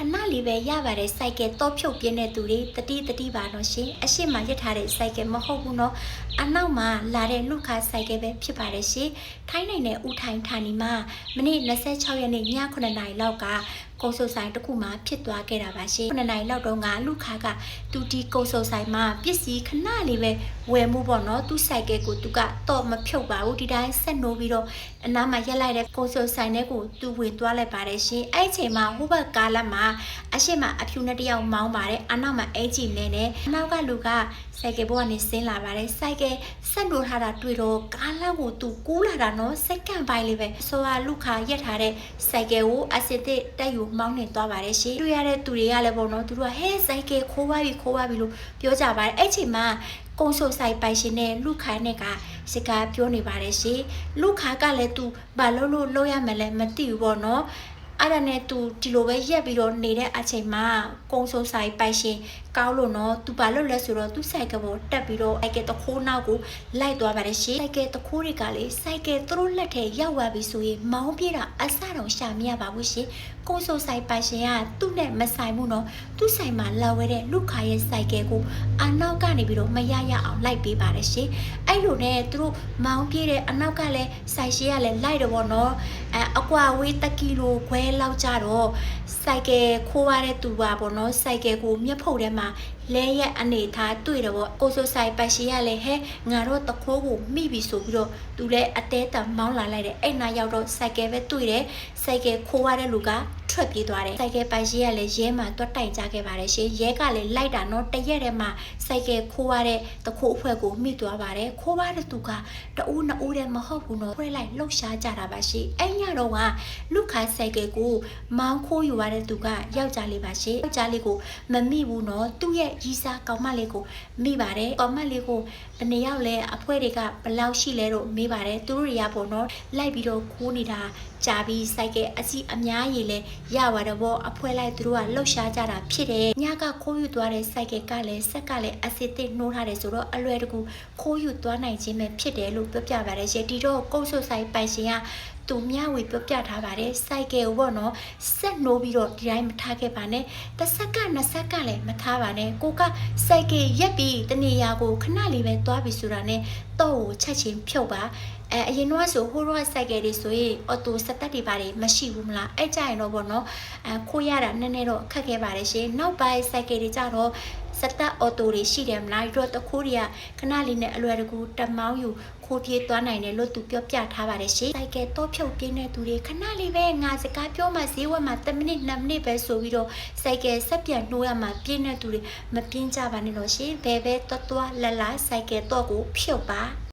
ခဏလေးပဲရပါတယ်စိုက်ကယ်တော့ဖြုတ်ပြင်းတဲ့သူတွေတတိတတိပါတော့ရှင်အရှိမရစ်ထားတဲ့စိုက်ကယ်မဟုတ်ဘူးနော်အနောက်မှာလာတဲ့လူခါစိုက်ကယ်ပဲဖြစ်ပါတယ်ရှင်ထိုင်းနိုင်တဲ့ဦးထိုင်ဌာနီမှာမနေ့26ရက်နေ့ည9:00နာရီလောက်က ကုံစုဆိုင်တစ်ခုမှာဖြစ်သွားခဲ့တာပါရှင်9:00နာရီလောက်တုန်းကလူခါကသူဒီကုံစုဆိုင်မှာပစ္စည်းခဏလေးပဲဝယ်မှုပေါ့နော်သူစိုက်ကယ်ကိုသူကတော့မဖြုတ်ပါဘူးဒီတိုင်းဆက်နိုးပြီးတော့အနားမှာရက်လိုက်တဲ့ကုံစုဆိုင်ထဲကိုသူဝင်သွားလိုက်ပါတယ်ရှင်အဲ့ဒီအချိန်မှာဟိုဘက်ကားလမ်းမှာအရှိမအဖြူနဲ့တယောက်မောင်းပါတယ်အနောက်မှာအင်ဂျီလဲနဲ့အနောက်ကလူကစိုက်ကယ်ဘောကနေဆင်းလာပါတယ်စိုက်ကယ်ဆက်လို့ထားတာတွေ့တော့ကားလမ်းကိုသူကူးလာတာနော်စက္ကန့်ပိုင်းလေးပဲဆိုဟာလူခါရက်ထားတဲ့စိုက်ကယ်ကိုအစစ်တစ်တက်ယူမောင်းနေသွားပါတယ်ရှင်တွေ့ရတဲ့သူတွေကလည်းပေါ့နော်သူတို့ကဟဲစိုက်ကယ်ခိုးပါပြီခိုးပါပြီလို့ပြောကြပါတယ်အဲ့ချိန်မှာကုံဆိုဆိုင်ပိုင်ရှင်နဲ့လူခါနဲ့ကစကားပြောနေပါတယ်ရှင်လူခါကလည်းသူဘာလို့လို့လုပ်ရမလဲမသိဘူးပေါ့နော် အဲ့ဒါနဲ့သူဒီလိုပဲရက်ပြီးတော့နေတဲ့အချိန်မှာကုံစုံဆိုင်ပိုက်ရှင်ကောင်းလို့နော်သူဘာလို့လဲဆိုတော့သူစိုက်ကယ်ပေါ်တက်ပြီးတော့အိုက်ကယ်တခိုးနောက်ကိုလိုက်သွားပါတယ်ရှင်စိုက်ကယ်တခိုးတွေကလေစိုက်ကယ်သူတို့လက်ထဲရောက်သွားပြီဆိုရင်မောင်းပြေးတာအဆတော့ရှာမရပါဘူးရှင်ကုံစုံဆိုင်ပိုက်ရှင်ကသူ့နဲ့မဆိုင်ဘူးနော်သူ့ဆိုင်မှာလာဝဲတဲ့လူခါရဲ့စိုက်ကယ်ကိုအနောက်ကနေပြီးတော့မရရအောင်လိုက်ပေးပါတယ်ရှင်အဲ့လိုနဲ့သူတို့မောင်းပြေးတဲ့အနောက်ကလည်းဆိုင်ရှင်ကလည်းလိုက်တော့ဗောနော်အဲအကွာဝေးတကီလိုခွဲလောက်ကြတော့စိုက်ကယ်ခိုးရတဲ့သူပါပေါ့နော်စိုက်ကယ်ကိုမျက်ဖုတ်ထဲမှာလဲရက်အနေထားတွေ့တော့ဗောကိုဆိုဆိုင်ပတ်ရှိရလဲဟဲငါတို့တခိုးကိုမိပြီဆိုပြီးတော့သူလည်းအတဲတံမောင်းလာလိုက်တယ်အဲ့နာရောက်တော့စိုက်ကယ်ပဲတွေ့တယ်စိုက်ကယ်ခိုးရတဲ့လူက ထွက်ပြေးသွားတယ်စိုက်ကယ်ပိုင်ရှိရလဲရဲမှာတွတ်တိုင်ကြခဲ့ပါတယ်ရှင်ရဲကလည်းလိုက်တာနော်တရက်တည်းမှာစိုက်ကယ်ခိုးရတဲ့တခိုးအဖွဲ့ကိုမိသွားပါတယ်ခိုးရတဲ့သူကတအူးနှစ်ဦးတည်းမဟုတ်ဘူးနော်ခွဲလိုက်လှုပ်ရှားကြတာပါရှင်အဲ့ညတော့ကလူခါစိုက်ကယ်ကိုမောင်းခိုးယူရတဲ့သူကယောက်ျားလေးပါရှင်ယောက်ျားလေးကိုမမိဘူးနော်သူ့ရဲ့ရီးစားကောင်မလေးကိုမိပါတယ်ကောင်မလေးကိုဘယ်နှစ်ယောက်လဲအဖွဲတွေကဘယ်လောက်ရှိလဲတော့မေးပါတယ်သူတို့တွေကပေါ့နော်လိုက်ပြီးတော့ခိုးနေတာ ကြာပြီးစိုက်ကယ်အစီအများကြီးလဲရပါတယ်ဗောအဖွဲလိုက်သူတို့ကလှုပ်ရှားကြတာဖြစ်တယ်ညကခိုးယူသွားတဲ့စိုက်ကယ်ကလည်းဆက်ကလည်းအစစ်တစ်နှိုးထားတယ်ဆိုတော့အလွယ်တကူခိုးယူသွားနိုင်ခြင်းပဲဖြစ်တယ်လို့ပြောပြပါတယ်ရှင်ဒီတော့ကုတ်ဆုပ်ဆိုင်ပိုင်ရှင်ကသူမျှဝေပြောပြထားပါတယ်စိုက်ကယ်ကိုပေါ့နော်ဆက်နိုးပြီးတော့ဒီတိုင်းမထားခဲ့ပါနဲ့တစ်ဆက်ကနှစ်ဆက်ကလည်းမထားပါနဲ့ကိုကစိုက်ကယ်ရက်ပြီးတနေရာကိုခဏလေးပဲသွားပြီးဆိုတာနဲ့တော့ကိုချက်ချင်းဖြုတ်ပါ အဲအရင်တော့ဆိုဟိုတော့စိုက်ကယ်တွေဆိုရင်အော်တိုစတက်တွေပါတယ်မရှိဘူးမလားအဲ့ကြရင်တော့ပေါ့နော်အဲခိုးရတာနည်းနည်းတော့ခက်ခဲပါတယ်ရှင်နောက်ပိုင်းစိုက်ကယ်တွေကြတော့စတက်အော်တိုတွေရှိတယ်မလားဒီတော့တခိုးတွေကခဏလေးနဲ့အလွယ်တကူတမောင်းယူခိုးပြေးသွားနိုင်တယ်လို့သူပြောပြထားပါတယ်ရှင်စိုက်ကယ်တော့ဖြုတ်ပြင်းတဲ့သူတွေခဏလေးပဲငါစကားပြောမှဈေးဝယ်မှ10မိနစ်2မိနစ်ပဲဆိုပြီးတော့စိုက်ကယ်ဆက်ပြန်နှိုးရမှပြင်းတဲ့သူတွေမပြင်းကြပါနဲ့လို့ရှင်ဘယ်ပဲတွတ်တွတ်လလစိုက်ကယ်တော့ကိုဖြုတ်ပါ